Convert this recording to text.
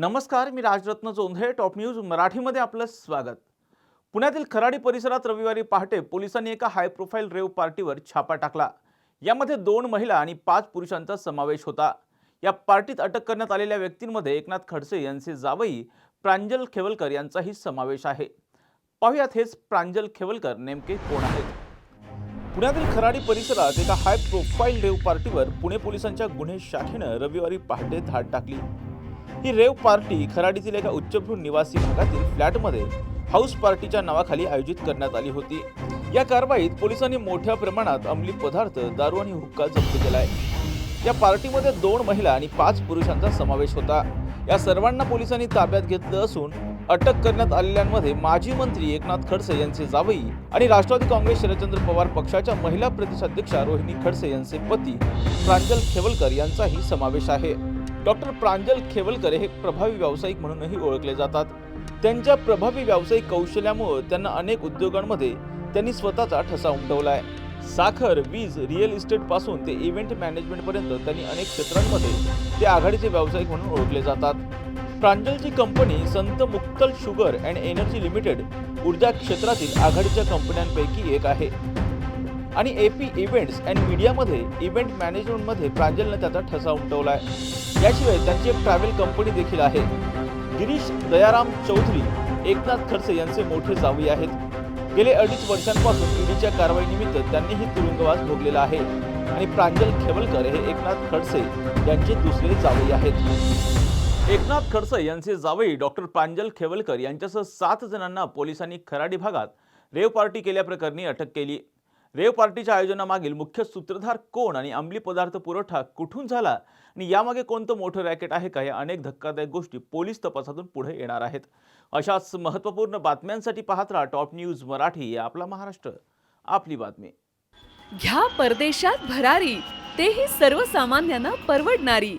नमस्कार मी Rajratna Chondhe top news मराठीमध्ये आपलं स्वागत. पुण्यातील खराडी परिसरात रविवारी पहाटे पोलिसांनी एका हाय प्रोफाईल रेव पार्टीवर छापा टाकला. यामध्ये दोन महिला आणि पाच पुरुषांचा समावेश होता. या पार्टीत अटक करण्यात आलेल्या व्यक्तींमध्ये एकनाथ खडसे यांचे जावई प्रांजल खेवलकर यांचाही समावेश आहे. पाहुयात हेच प्रांजल खेवलकर नेमके कोण आहेत? पुण्यातील खराडी परिसरात एका हाय प्रोफाईल रेव पार्टीवर पुणे पोलिसांच्या गुन्हे शाखेनं रविवारी पहाटे धाड टाकली. ही रेव पार्टी खराडीतील एका उच्चभ्रू निवासी भागातील फ्लॅटमध्ये हाऊस पार्टीच्या नावाखाली आयोजित करण्यात आली होती. या कारवाईत पोलिसांनी मोठ्या प्रमाणात अंमली पदार्थ दारू आणि हुक्का जप्त केलाय या पार्टीमध्ये दोन महिला आणि पाच पुरुषांचा समावेश होता. या सर्वांना पोलिसांनी ताब्यात घेतलं असून अटक करण्यात आलेल्यांमध्ये माजी मंत्री एकनाथ खडसे यांचे जावई आणि राष्ट्रवादी काँग्रेस शरदचंद्र पवार पक्षाच्या महिला प्रदेशाध्यक्षा रोहिणी खडसे यांचे पती प्रांजल खेवलकर यांचाही समावेश आहे. डॉक्टर प्रांजल खेवलकर हे प्रभावी व्यावसायिक म्हणूनही ओळखले जातात. त्यांच्या प्रभावी व्यावसायिक कौशल्यामुळे त्यांना अनेक उद्योगांमध्ये त्यांनी स्वतःचा ठसा उमटवलाय. साखर वीज रिअल इस्टेटपासून ते इव्हेंट मॅनेजमेंट पर्यंत त्यांनी अनेक क्षेत्रांमध्ये ते आघाडीचे व्यावसायिक म्हणून ओळखले जातात. प्रांजलची company Sant Muktal sugar and energy limited ऊर्जा क्षेत्रातील आघाडीच्या कंपन्यांपैकी एक आहे. आणि एपी इव्हेंट्स अँड मीडियामध्ये इव्हेंट मॅनेजमेंटमध्ये प्रांजलनं त्याचा ठसा उमटवलाय. याशिवाय त्यांची एक ट्रॅव्हल कंपनी देखील आहे. गिरीश दयाराम चौधरी एकनाथ खडसे यांचे मोठे जावई आहेत. गेले अडीच वर्षांपासून ईडीच्या कारवाईनिमित्त त्यांनीही तुरुंगवास भोगलेला आहे. आणि प्रांजल खेवलकर हे एकनाथ खडसे यांचे दुसरे जावई आहेत. एकनाथ खडसे यांचे जावई डॉक्टर प्रांजल खेवलकर यांच्यासह सात जणांना पोलिसांनी खराडी भागात रेव पार्टी केल्याप्रकरणी अटक केली. रेव पार्टीच्या आयोजनामागील मुख्य सूत्रधार कोण आणि अंमली पदार्थ पुरवठा कुठून झाला? आणि यामागे कोणतं मोठं रॅकेट आहे का? या अनेक धक्कादायक गोष्टी पोलीस तपासातून पुढे येणार आहेत. अशाच महत्त्वपूर्ण बातम्यांसाठी पाहत राहा टॉप न्यूज मराठी आपला महाराष्ट्र. आपली बातमी. घ्या परदेशात भरारी. तेही सर्वसामान्यांना परवडणारी.